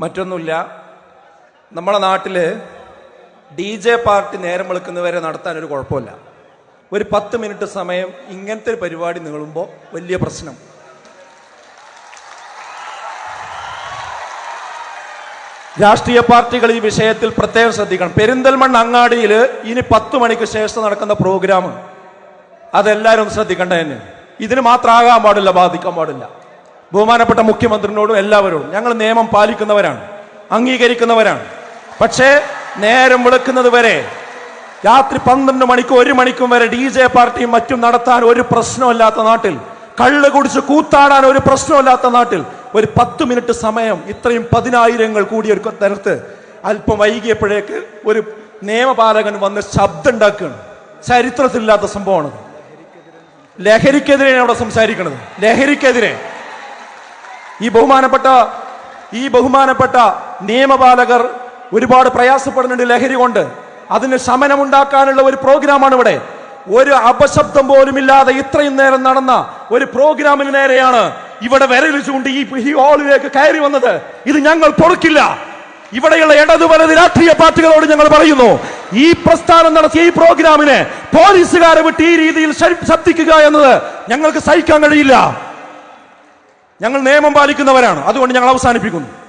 മറ്റൊന്നുമില്ല. നമ്മളെ നാട്ടിൽ ഡി ജെ പാർട്ടി നേരം വെളുക്കുന്നവരെ നടത്താൻ ഒരു കുഴപ്പമില്ല. ഒരു പത്ത് മിനിറ്റ് സമയം ഇങ്ങനത്തെ ഒരു പരിപാടി നീളുമ്പോൾ വലിയ പ്രശ്നം. രാഷ്ട്രീയ പാർട്ടികൾ ഈ വിഷയത്തിൽ പ്രത്യേകം ശ്രദ്ധിക്കണം. പെരിന്തൽമണ്ണ അങ്ങാടിയിൽ ഇനി പത്ത് മണിക്ക് ശേഷം നടക്കുന്ന പ്രോഗ്രാം. അതെല്ലാവരും ശ്രദ്ധിക്കേണ്ടതന്നെ ശ്രദ്ധിക്കേണ്ട തന്നെ. ഇതിന് മാത്രമാകാൻ പാടില്ല ബാധിക്കാൻ പാടില്ല. ബഹുമാനപ്പെട്ട മുഖ്യമന്ത്രിനോടും എല്ലാവരോടും. ഞങ്ങൾ നിയമം പാലിക്കുന്നവരാണ്. അംഗീകരിക്കുന്നവരാണ്. പക്ഷേ നേരം വിളക്കുന്നത് വരെ രാത്രി പന്ത്രണ്ട് മണിക്കും ഒരു മണിക്കും വരെ ഡി ജെ പാർട്ടിയും മറ്റും നടത്താൻ ഒരു പ്രശ്നമില്ലാത്ത നാട്ടിൽ കള്ള് കുടിച്ച് കൂത്താടാൻ ഒരു പ്രശ്നമില്ലാത്ത നാട്ടിൽ ഒരു പത്ത് മിനിറ്റ് സമയം ഇത്രയും പതിനായിരങ്ങൾ കൂടി ഒരു നേരത്ത് അല്പം വൈകിയപ്പോഴേക്ക് ഒരു നിയമപാലകൻ വന്ന് ശബ്ദം ഉണ്ടാക്കുകയാണ് ചരിത്രത്തിലില്ലാത്ത സംഭവമാണ് ലഹരിക്കെതിരെയാണ് അവിടെ സംസാരിക്കുന്നത്. ലഹരിക്കെതിരെ. ഈ ബഹുമാനപ്പെട്ട ഈ ബഹുമാനപ്പെട്ട നിയമപാലകർ ഒരുപാട് പ്രയാസപ്പെടുന്നുണ്ട് ലഹരി കൊണ്ട്. അതിന് ശമനമുണ്ടാക്കാനുള്ള ഒരു പ്രോഗ്രാമാണ് ഇവിടെ. ഒരു അപശബ്ദം പോലും ഇല്ലാതെ ഇത്രയും നേരം നടന്ന ഒരു പ്രോഗ്രാമിന് നേരെയാണ് ഇവിടെ വിരൽ ഈ ഹാളിലേക്ക് കയറി വന്നത്. ഇത് ഞങ്ങൾ പൊറുക്കില്ല. ഇവിടെയുള്ള ഇടതു വലത് രാഷ്ട്രീയ പാർട്ടികളോട് ഞങ്ങൾ പറയുന്നു ഈ പ്രസ്ഥാനം നടത്തിയ ഈ പ്രോഗ്രാമിനെ പോലീസുകാരെ വിട്ട് ഈ രീതിയിൽ ശബ്ദിക്കുക എന്നത് ഞങ്ങൾക്ക് സഹിക്കാൻ കഴിയില്ല. ഞങ്ങൾ നിയമം പാലിക്കുന്നവരാണ്. അതുകൊണ്ട് ഞങ്ങൾ അവസാനിപ്പിക്കുന്നു.